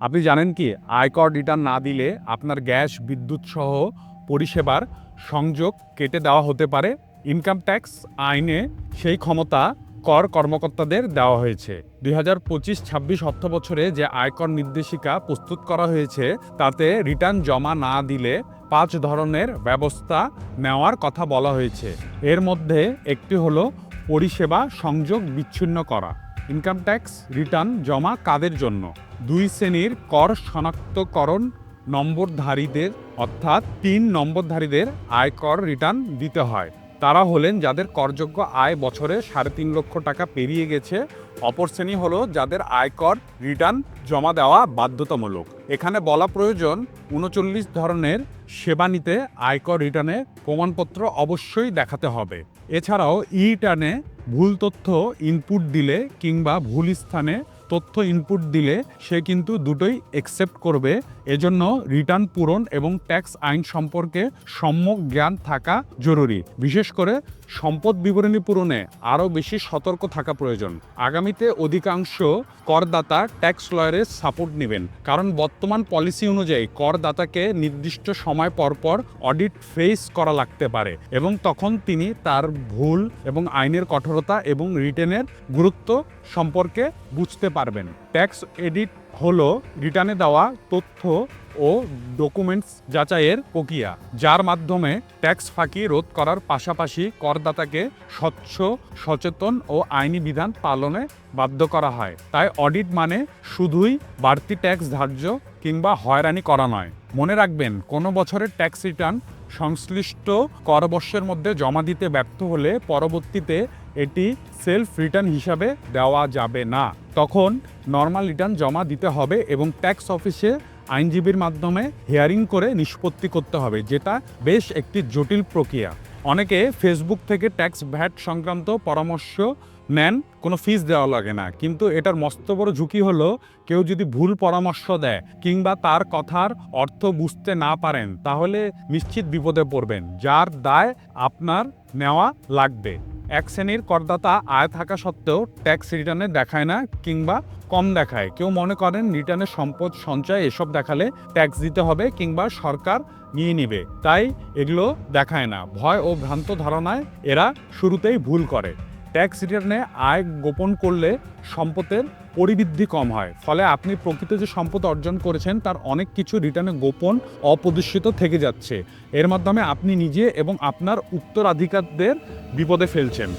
আপনি জানেন কি, আয়কর রিটার্ন না দিলে আপনার গ্যাস, বিদ্যুৎ সহ পরিষেবার সংযোগ কেটে দেওয়া হতে পারে। ইনকাম ট্যাক্স আইনে সেই ক্ষমতা কর কর্মকর্তাদের দেওয়া হয়েছে। দুই হাজার পঁচিশ ছাব্বিশ অর্থ বছরে যে আয়কর নির্দেশিকা প্রস্তুত করা হয়েছে, তাতে রিটার্ন জমা না দিলে পাঁচ ধরনের ব্যবস্থা নেওয়ার কথা বলা হয়েছে। এর মধ্যে একটি হলো পরিষেবা সংযোগ বিচ্ছিন্ন করা। ইনকাম ট্যাক্স, রিটার্ন জমা কাদের জন্য? দুই শ্রেণির কর শনাক্তকরণ নম্বরধারীদের, অর্থাৎ তিন নম্বরধারীদের আয়কর রিটার্ন দিতে হয়। তারা হলেন যাদের করযোগ্য আয় বছরে সাড়ে তিন লক্ষ টাকা পেরিয়ে গেছে, অপর শ্রেণি হলো যাদের আয়কর রিটার্ন জমা দেওয়া বাধ্যতামূলক। এখানে বলা প্রয়োজন, উনচল্লিশ ধরনের সেবা নিতে আয়কর রিটার্নে প্রমাণপত্র অবশ্যই দেখাতে হবে। এছাড়াও ই রিটার্নে ভুল তথ্য ইনপুট দিলে কিংবা ভুল স্থানে তথ্য ইনপুট দিলে সে কিন্তু দুটোই একসেপ্ট করবে। এজন্য রিটার্ন পূরণ এবং ট্যাক্স আইন সম্পর্কে সম্যক জ্ঞান থাকা জরুরি। বিশেষ করে সম্পদ বিবরণী পূরণে আরও বেশি সতর্ক থাকা প্রয়োজন। আগামীতে অধিকাংশ করদাতা ট্যাক্স লয়ারের সাপোর্ট নেবেন। কারণ বর্তমান পলিসি অনুযায়ী করদাতাকে নির্দিষ্ট সময় পর পর অডিট ফেস করা লাগতে পারে এবং তখন তিনি তার ভুল এবং আইনের কঠোরতা এবং রিটেনের গুরুত্ব সম্পর্কে বুঝতে পারবেন। ট্যাক্স এডিট হলো রিটার্নে দেওয়া তথ্য ও ডকুমেন্টস যাচাইয়ের প্রক্রিয়া, যার মাধ্যমে ট্যাক্স ফাঁকি রোধ করার পাশাপাশি করদাতাকে স্বচ্ছ, সচেতন ও আইনি বিধান পালনে বাধ্য করা হয়। তাই অডিট মানে শুধুই বাড়তি ট্যাক্স ধার্য কিংবা হয়রানি করা নয়। মনে রাখবেন, কোনো বছরের ট্যাক্স রিটার্ন সংশ্লিষ্ট করবর্ষের মধ্যে জমা দিতে ব্যর্থ হলে পরবর্তীতে এটি সেলফ রিটার্ন হিসাবে দেওয়া যাবে না। তখন নর্মাল রিটার্ন জমা দিতে হবে এবং ট্যাক্স অফিসে আইনজীবীর মাধ্যমে হিয়ারিং করে নিষ্পত্তি করতে হবে, যেটা বেশ একটি জটিল প্রক্রিয়া। অনেকে ফেসবুক থেকে ট্যাক্স ভ্যাট সংক্রান্ত পরামর্শ নেন, কোনো ফিস দেওয়া লাগে না। কিন্তু এটার মস্ত বড় ঝুঁকি হলো, কেউ যদি ভুল পরামর্শ দেয় কিংবা তার কথার অর্থ বুঝতে না পারেন, তাহলে নিশ্চিত বিপদে পড়বেন, যার দায় আপনার নেওয়া লাগবে। এক শ্রেণির করদাতা আয় থাকা সত্ত্বেও ট্যাক্স রিটার্নে দেখায় না কিংবা কম দেখায়। কেউ মনে করেন রিটার্নে সম্পদ সঞ্চয় এসব দেখালে ট্যাক্স দিতে হবে কিংবা সরকার নিয়ে নেবে। তাই এগুলো দেখায় না। ভয় ও ভ্রান্ত ধারণায় এরা শুরুতেই ভুল করে। ট্যাক্স রিটার্নে আয় গোপন করলে সম্পদের পরিবৃদ্ধি কম হয়। ফলে আপনি প্রকৃত যে সম্পদ অর্জন করেছেন, তার অনেক কিছু রিটার্নে গোপন অপ্রদর্শিত থেকে যাচ্ছে। এর মাধ্যমে আপনি নিজে এবং আপনার উত্তরাধিকারদের বিপদে ফেলছেন।